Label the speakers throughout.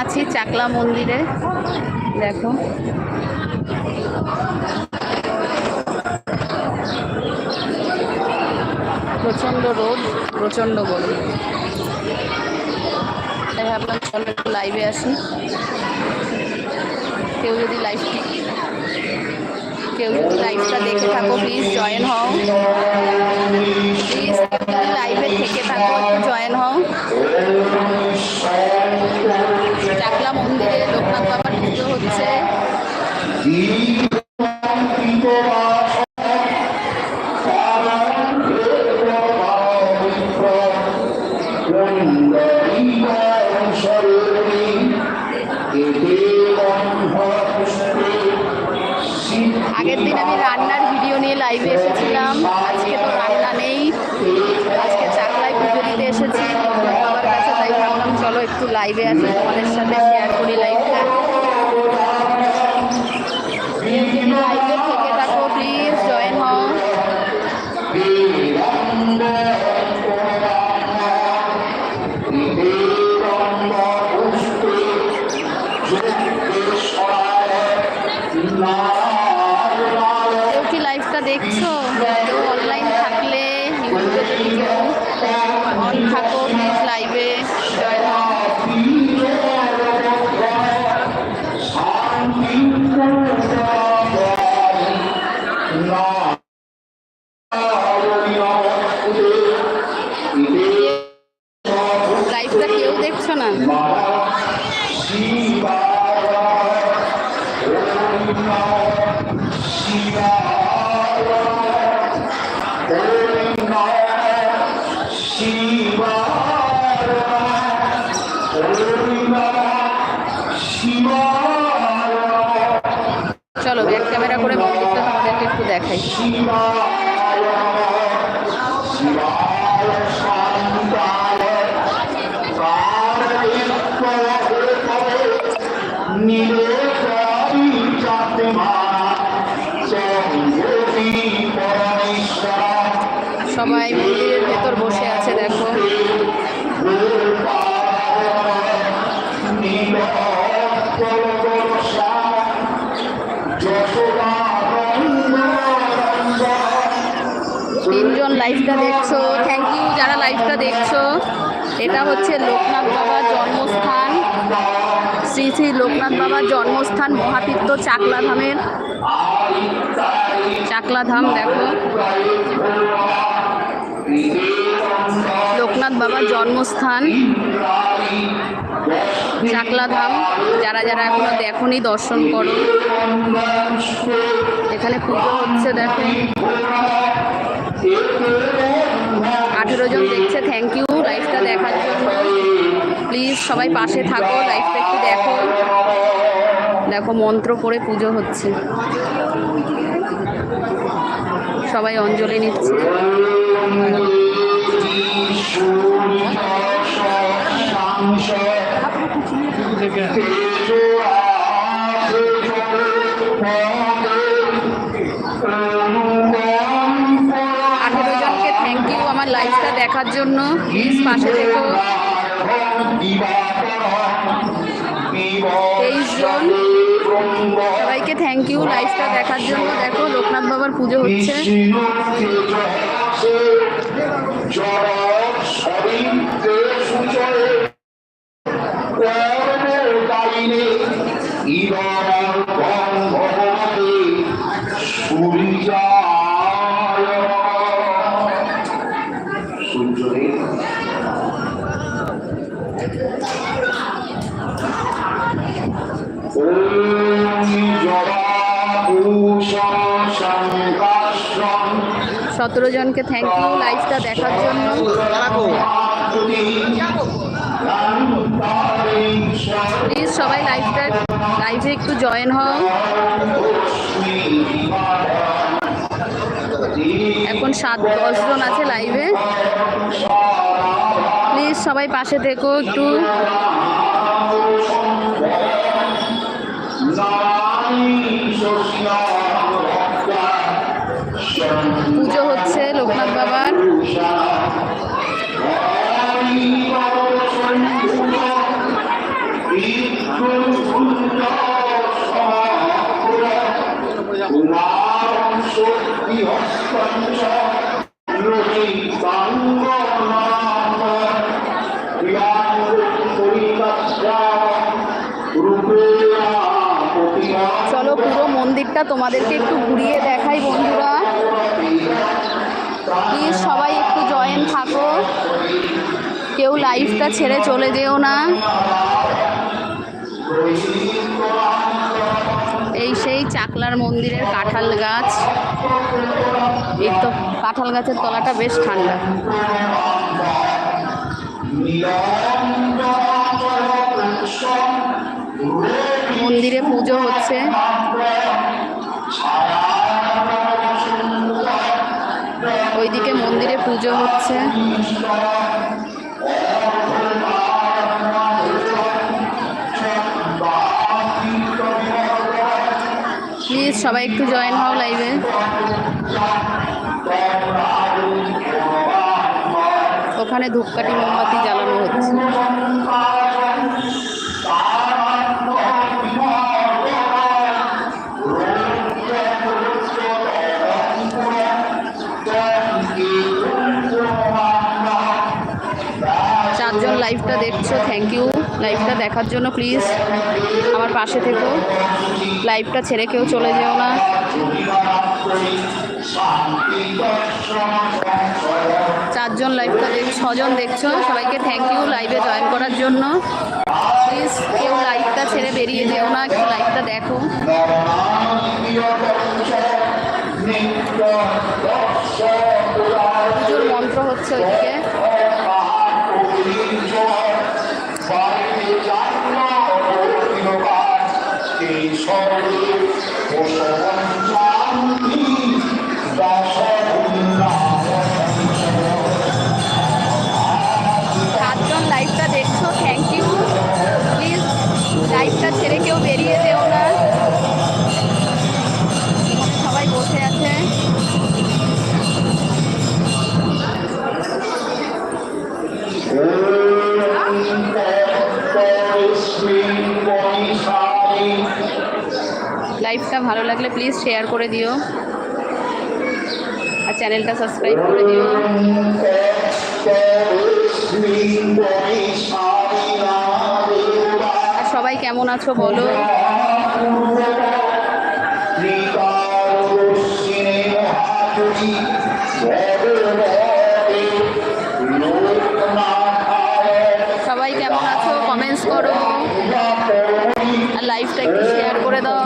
Speaker 1: আছি চাকলা মন্দিরে। দেখো। প্রচণ্ড রোদ, প্রচণ্ড গরম। তাই ভাবলাম চলো একটু লাইভে আসি। কেউ যদি লাইভ কেউ যদি লাইভটা দেখে থাকো প্লিজ জয়েন হও। প্লিজ লাইভে থেকে থাকো জয়েন হও চাকলা মন্দিরে লোকনাথ বাবার পুজো হচ্ছে আগের দিন আমি রান্নার ভিডিও নিয়ে লাইভে এসেছিলাম। আজকে তো রান্না নেই। আজকে চাকলায় পুজো দিতে এসেছি। বাবার কাছে তাই ভাবলাম, চলো একটু লাইভে আসি। তোমাদের সাথে শেয়ার করি লাইভটা লাইভে থেকে থাকো প্লিজ জয়েন হও দেখছ দেখাই। সবাই মন্দিরের ভেতর বসে আছে দেখো। তিনজন লাইভটা দেখছ। থ্যাংক ইউ যারা লাইভটা দেখছ। এটা হচ্ছে লোকনাথ বাবার জন্মস্থান। শ্রী শ্রী লোকনাথ বাবার জন্মস্থান মহাতীর্থ চাকলা ধামের চাকলা ধাম দেখো। লোকনাথ বাবার জন্মস্থান। চাকলা ধাম যারা যারা এখনও দেখনি, দর্শন করো। এখানে পুজো হচ্ছে, দেখো। আঠেরো জন দেখছে থ্যাংক ইউ লাইভটা দেখার জন্য। প্লিজ সবাই পাশে থাকো লাইভটা একটু দেখো। দেখো, মন্ত্র করে পুজো হচ্ছে। সবাই অঞ্জলি নিচ্ছে। পাশে থেকো তেইশজন সবাইকে থ্যাংক ইউ লাইভটা দেখার জন্য। দেখো লোকনাথ বাবার পুজো হচ্ছে। সতেরো জনকে থ্যাংক ইউ লাইভটা দেখার জন্য। প্লিজ সবাই লাইভটা লাইভে একটু জয়েন হও। এখন সাত, দশ জন আছে লাইভে প্লিজ সবাই পাশে থেকো একটু। চলো পুরো মন্দিরটা তোমাদেরকে একটু ঘুরিয়ে দেখাই বন্ধুরা। প্লিজ সবাই একটু জয়েন থাকো। কেউ লাইফটা ছেড়ে চলে যেও না। সেই মন্দিরের কাঁঠাল গাছ। এই তো কাঁঠাল গাছের তলাটা বেশ ঠান্ডা। মন্দিরে পুজো হচ্ছে। ওইদিকে মন্দিরে পুজো হচ্ছে। সবাই একটু জয়েন হও লাইভে ওখানে ধূপকাঠি মোমবাতি জ্বালানো হচ্ছে চারজন লাইভটা দেখছ থ্যাংক ইউ লাইভটা দেখার জন্য প্লিজ আমার পাশে থেকো। লাইভটা ছেড়ে কেউ চলে যেও না। চারজন লাইভটা দেখ, ছজন দেখছ, সবাইকে থ্যাংক ইউ লাইভে জয়েন করার জন্য। প্লিজ কেউ লাইভটা ছেড়ে বেরিয়ে যেও না কেউ লাইভটা দেখো। মন্ত্র হচ্ছে ওইদিকে। সাতজন লাইভটা ভালো লাগলে প্লিজ শেয়ার করে দিও। আর চ্যানেলটা সাবস্ক্রাইব করে দিও। আর সবাই কেমন আছো বলো? সবাই কেমন আছো? কমেন্টস করো। আর লাইভটা একটু শেয়ার করে দাও।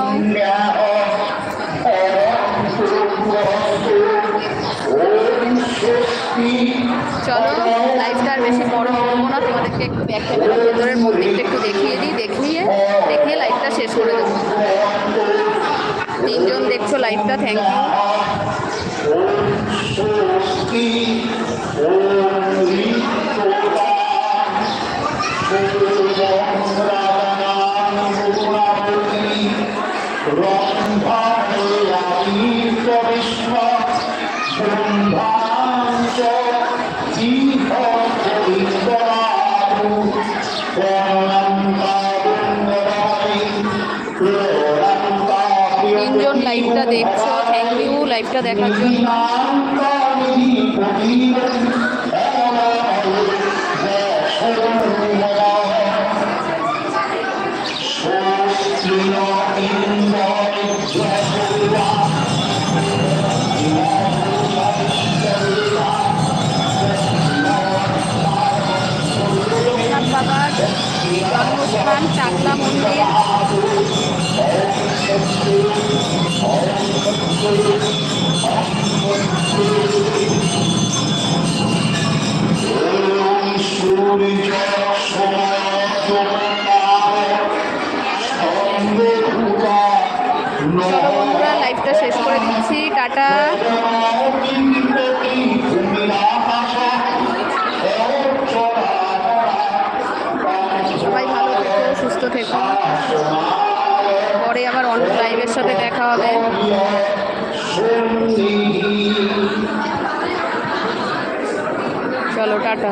Speaker 1: চলো লাইভটা আর বেশি বড় করব না, তোমাদেরকে একটু ব্যাক ভেতরের মন্দিরটা একটু দেখিয়ে দিই, দেখিয়ে দেখিয়ে লাইফটা শেষ করে দেবো। তিনজন দেখছ লাইফটা থ্যাংক ইউ দেখছ থ্যাংক ইউ লাইভটা দেখার জন্য। বাবার চাকলা মন্দির। বন্ধুরা শেষ করে টাটা। সবাই ভালো থেকো সুস্থ থেকো। সাথে দেখা হবে। চলো টাটা।